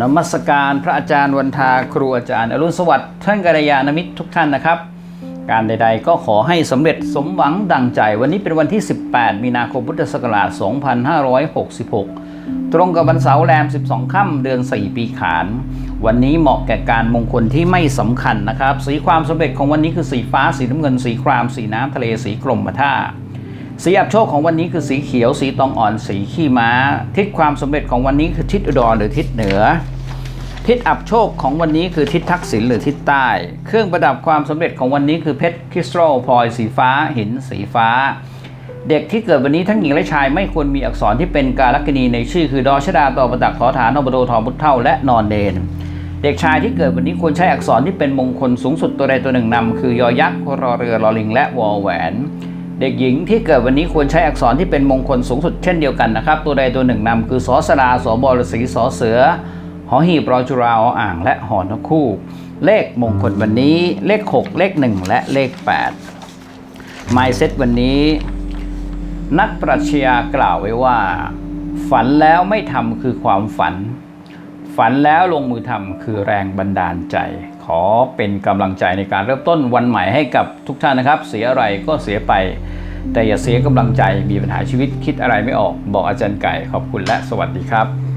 นมัสการพระอาจารย์วันทาครูอาจารย์อรุณสวัสดิ์ท่านกัลยาณมิตรทุกท่านนะครับ การใดๆก็ขอให้สำเร็จสมหวังดังใจ วันนี้เป็นวันที่ 18 มีนาคมพุทธศักราช 2566 ตรงกับวันเสาร์แรม 12 ค่ำเดือน 4 ปีขาน วันนี้เหมาะแก่การมงคลที่ไม่สำคัญนะครับ สีความสำเร็จของวันนี้คือสีฟ้า สีน้ำเงิน สีคราม สีน้ำทะเล สีกรมท่า สีอับโชคของวันนี้คือสีเขียว สีตองอ่อน สีขี้ม้า ทิศความสำเร็จของวันนี้คือทิศอุดรหรือทิศเหนือ ทิศอับโชคของวันนี้คือทิศทักษิณหรือทิศใต้ เครื่องประดับความสำเร็จของวันนี้คือเพชรคริสตัลพลอยสีฟ้า หินสีฟ้า เด็กที่เกิดวันนี้ทั้งหญิงและชายไม่ควรมีอักษรที่เป็นการลักณีในชื่อคือดอชดาตอประดักขอฐานอบโดทอมุทเท่าและนอนเดนเด็กชายที่เกิดวันนี้ควรใช้อักษรที่เป็นมงคลสูงสุดตัวใดตัวหนึ่งนำคือยอยักษ์รอเรือรอลิง และวอแหวน เด็กหญิงที่เกิดวันนี้ควรใช้อักษรที่เป็นมงคลสูงสุดเช่นเดียวกันนะครับ ตัวใดตัวหนึ่งนำคือสอสลาสอบอลสีสอเสือหอหีบรอจุราออ่าง และหอนกคู่ เลขมงคลวันนี้เลข 6 เลข 1 และเลข 8 m y s e t วันนี้ นักปรัชญากล่าวไว้ว่า ฝันแล้วไม่ทำคือความฝัน ฝันแล้วลงมือทำคือแรงบันดาลใจ ขอเป็นกำลังใจในการเริ่มต้นวันใหม่ให้กับทุกท่านนะครับ เสียอะไรก็เสียไป แต่อย่าเสียกำลังใจมีปัญหาชีวิตคิดอะไรไม่ออก บอกอาจารย์ไก่ขอบคุณและสวัสดีครับ